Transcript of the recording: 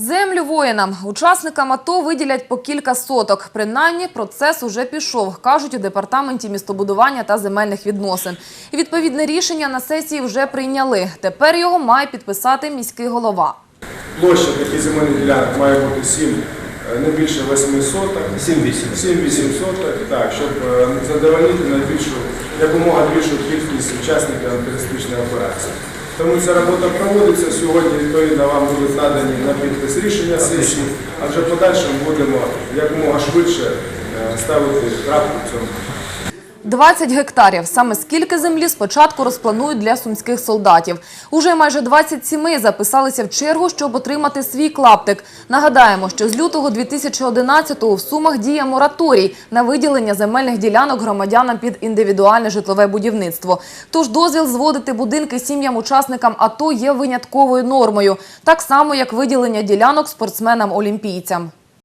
Землю воїнам, учасникам АТО виділять по кілька соток. Принаймні, процес уже пішов, кажуть у департаменті містобудування та земельних відносин. І відповідне рішення на сесії вже прийняли. Тепер його має підписати міський голова. Площа таких земельних ділянок має бути 7, е, не більше 8 соток. 7-8. 7-8 соток, так, щоб е, задовольнити найбільшу, якомога більшу кількість учасників антитерористичної операції. Тому ця робота проводиться. Сьогодні відповідно вам будуть надані на підпис рішення сесії, адже подальшому будемо якомога швидше е, ставити крапку в цьому. 20 гектарів. Саме скільки землі спочатку розпланують для сумських солдатів. Уже майже 20 сімей записалися в чергу, щоб отримати свій клаптик. Нагадаємо, що з лютого 2011-го в Сумах діє мораторій на виділення земельних ділянок громадянам під індивідуальне житлове будівництво. Тож дозвіл зводити будинки сім'ям-учасникам АТО є винятковою нормою. Так само, як виділення ділянок спортсменам-олімпійцям.